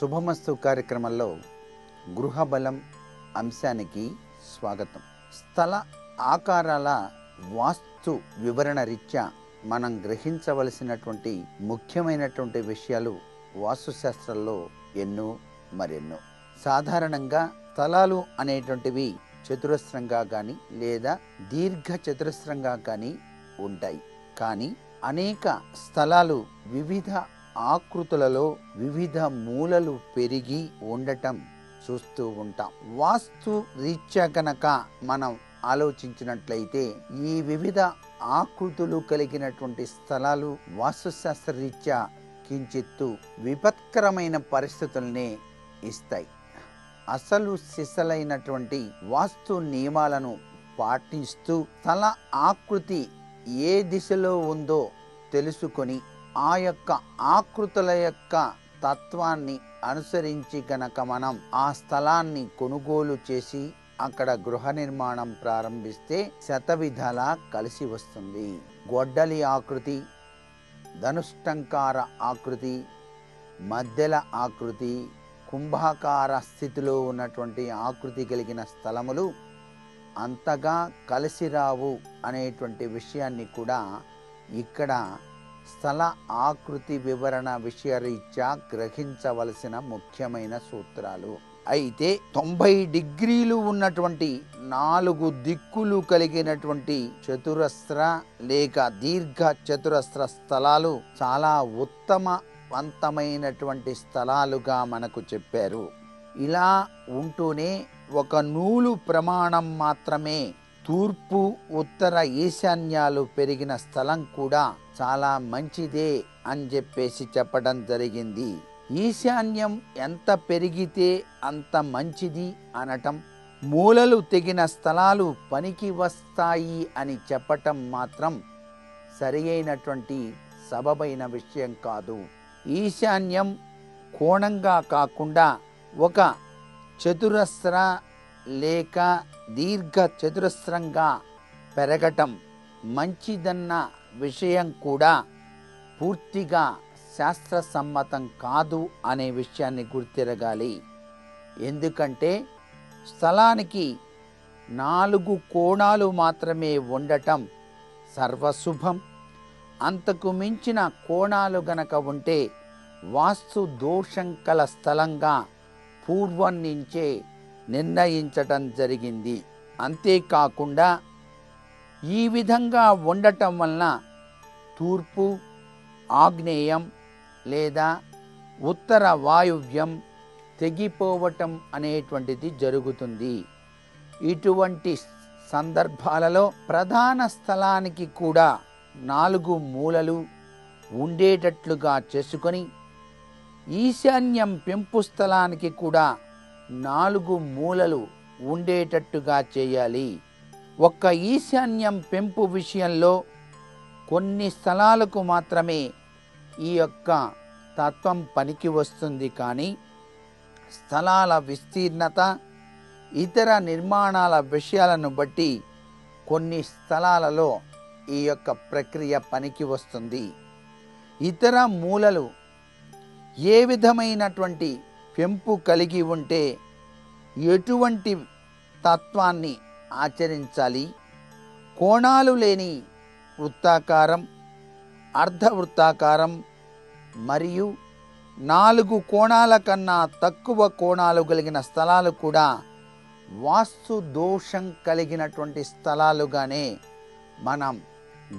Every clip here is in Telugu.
శుభమస్తు కార్యక్రమంలో గృహబలం అంశానికి స్వాగతం. స్థల ఆకారాల వాస్తు వివరణ రీత్యా మనం గ్రహించవలసినటువంటి ముఖ్యమైనటువంటి విషయాలు వాస్తుశాస్త్రంలో ఎన్నో మరెన్నో. సాధారణంగా స్థలాలు అనేటువంటివి చతురస్రంగా కానీ లేదా దీర్ఘ చతురస్రంగా కానీ ఉంటాయి. కానీ అనేక స్థలాలు వివిధ ఆకృతులలో వివిధ మూలలు పెరిగి ఉండటం చూస్తూ ఉంటాం. వాస్తు రీత్యా కనుక మనం ఆలోచించినట్లయితే ఈ వివిధ ఆకృతులు కలిగినటువంటి స్థలాలు వాస్తుశాస్త్ర రీత్యా కించిత్తు విపత్కరమైన పరిస్థితుల్ని ఇస్తాయి. అసలు సిసలైనటువంటి వాస్తు నియమాలను పాటిస్తూ స్థల ఆకృతి ఏ దిశలో ఉందో తెలుసుకొని ఆ యొక్క ఆకృతుల యొక్క తత్వాన్ని అనుసరించి గనక మనం ఆ స్థలాన్ని కొనుగోలు చేసి అక్కడ గృహ నిర్మాణం ప్రారంభిస్తే శతవిధాల కలిసి వస్తుంది. గొడ్డలి ఆకృతి ధనుష్టంకార ఆకృతి మధ్యల ఆకృతి కుంభాకార స్థితిలో ఉన్నటువంటి ఆకృతి కలిగిన స్థలములు అంతగా కలిసి రావు అనేటువంటి విషయాన్ని కూడా ఇక్కడ స్థల ఆకృతి వివరణ విషయరీత్యా గ్రహించవలసిన ముఖ్యమైన సూత్రాలు. అయితే తొంభై డిగ్రీలు ఉన్నటువంటి నాలుగు దిక్కులు కలిగినటువంటి చతురస్ర లేక దీర్ఘ చతురస్ర స్థలాలు చాలా ఉత్తమవంతమైనటువంటి స్థలాలుగా మనకు చెప్పారు. ఇలా ఉంటూనే ఒక నూలు ప్రమాణం మాత్రమే తూర్పు ఉత్తర ఈశాన్యాలు పెరిగిన స్థలం కూడా చాలా మంచిదే అని చెప్పేసి చెప్పడం జరిగింది. ఈశాన్యం ఎంత పెరిగితే అంత మంచిది అనటం మూలలు తెగిన స్థలాలు పనికి వస్తాయి అని చెప్పటం మాత్రం సరి అయినటువంటి సబబైన విషయం కాదు. ఈశాన్యం కోణంగా కాకుండా ఒక చతురస్ర లేక దీర్ఘ చతురస్రంగా పెరగటం మంచిదన్న విషయం కూడా పూర్తిగా శాస్త్రసమ్మతం కాదు అనే విషయాన్ని గుర్తిరగాలి. ఎందుకంటే స్థలానికి నాలుగు కోణాలు మాత్రమే ఉండటం సర్వశుభం. అంతకు మించిన కోణాలు గనక ఉంటే వాస్తు దోషం కల స్థలంగా పూర్వం నుంచే నిర్ణయించటం జరిగింది. అంతేకాకుండా ఈ విధంగా ఉండటం వలన తూర్పు ఆగ్నేయం లేదా ఉత్తర వాయువ్యం తెగిపోవటం అనేటువంటిది జరుగుతుంది. ఇటువంటి సందర్భాలలో ప్రధాన స్థలానికి కూడా నాలుగు మూలలు ఉండేటట్లుగా చేసుకొని ఈశాన్యం పెంపు స్థలానికి కూడా నాలుగు మూలలు ఉండేటట్టుగా చేయాలి. ఒక్క ఈశాన్యం పెంపు విషయంలో కొన్ని స్థలాలకు మాత్రమే ఈ యొక్క తత్వం పనికి వస్తుంది కానీ స్థలాల విస్తీర్ణత ఇతర నిర్మాణాల విషయాలను బట్టి కొన్ని స్థలాలలో ఈ యొక్క ప్రక్రియ పనికి వస్తుంది. ఇతర మూలలు ఏ విధమైనటువంటి పెంపు కలిగి ఉంటే ఎటువంటి తత్వాన్ని ఆచరించాలి? కోణాలు లేని వృత్తాకారం అర్ధవృత్తాకారం మరియు నాలుగు కోణాల కన్నా తక్కువ కోణాలు కలిగిన స్థలాలు కూడా వాస్తు దోషం కలిగినటువంటి స్థలాలుగానే మనం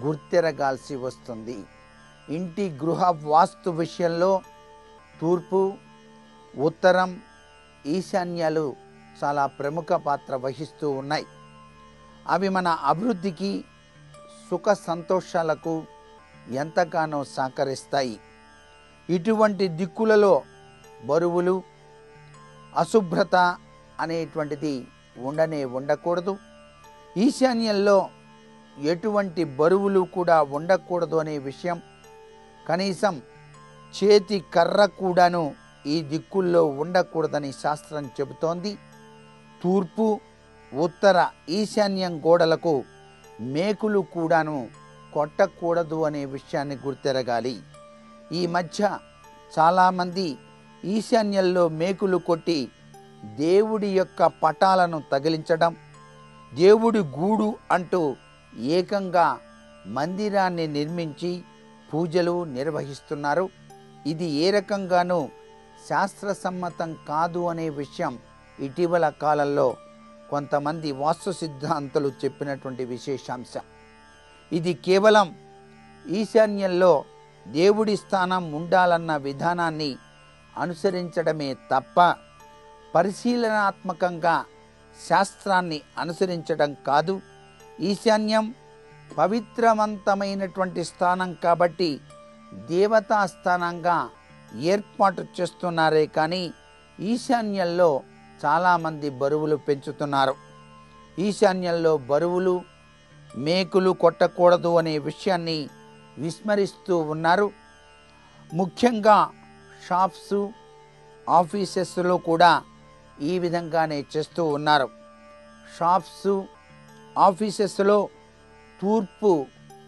గుర్తిరగాల్సి వస్తుంది. ఇంటి గృహ వాస్తు విషయంలో తూర్పు ఉత్తరం ఈశాన్యాలు చాలా ప్రముఖ పాత్ర వహిస్తూ ఉన్నాయి. అవి మన అభివృద్ధికి సుఖ సంతోషాలకు ఎంతగానో సహకరిస్తాయి. ఇటువంటి దిక్కులలో బరువులు అశుభ్రత అనేటువంటిది ఉండనే ఉండకూడదు. ఈశాన్యంలో ఎటువంటి బరువులు కూడా ఉండకూడదు అనే విషయం కనీసం చేతి కర్ర కూడాను ఈ దిక్కుల్లో ఉండకూడదని శాస్త్రం చెబుతోంది. తూర్పు ఉత్తర ఈశాన్యం గోడలకు మేకులు కూడాను కొట్టకూడదు అనే విషయాన్ని గుర్తెరగాలి. ఈ మధ్య చాలామంది ఈశాన్యంలో మేకులు కొట్టి దేవుడి యొక్క పటాలను తగిలించడం దేవుడి గూడు అంటూ ఏకంగా మందిరాన్ని నిర్మించి పూజలు నిర్వహిస్తున్నారు. ఇది ఏ రకంగానూ శాస్త్రసమ్మతం కాదు అనే విషయం ఇటీవల కాలంలో కొంతమంది వాస్తు సిద్ధాంతులు చెప్పినటువంటి విశేషాంశం. ఇది కేవలం ఈశాన్యంలో దేవుడి స్థానం ఉండాలన్న విధానాన్ని అనుసరించడమే తప్ప పరిశీలనాత్మకంగా శాస్త్రాన్ని అనుసరించడం కాదు. ఈశాన్యం పవిత్రవంతమైనటువంటి స్థానం కాబట్టి దేవతా స్థానంగా ఏర్పాటు చేస్తున్నారే కానీ ఈశాన్యంలో చాలామంది బరువులు పెంచుతున్నారు. ఈశాన్యంలో బరువులు మేకులు కొట్టకూడదు అనే విషయాన్ని విస్మరిస్తూ ఉన్నారు. ముఖ్యంగా షాప్స్ ఆఫీసెస్లో కూడా ఈ విధంగానే చేస్తూ ఉన్నారు. షాప్స్ ఆఫీసెస్లో తూర్పు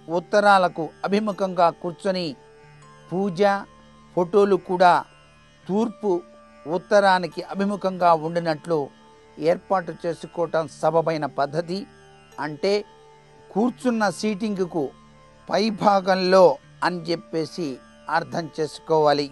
ఉత్తరాలకు అభిముఖంగా కూర్చొని పూజ ఫోటోలు కూడా తూర్పు ఉత్తరానికి అభిముఖంగా ఉండినట్లు ఏర్పాటు చేసుకోవటం సబబైన పద్ధతి. అంటే కూర్చున్న సీటింగ్కు పై భాగంలో అని చెప్పేసి అర్థం చేసుకోవాలి.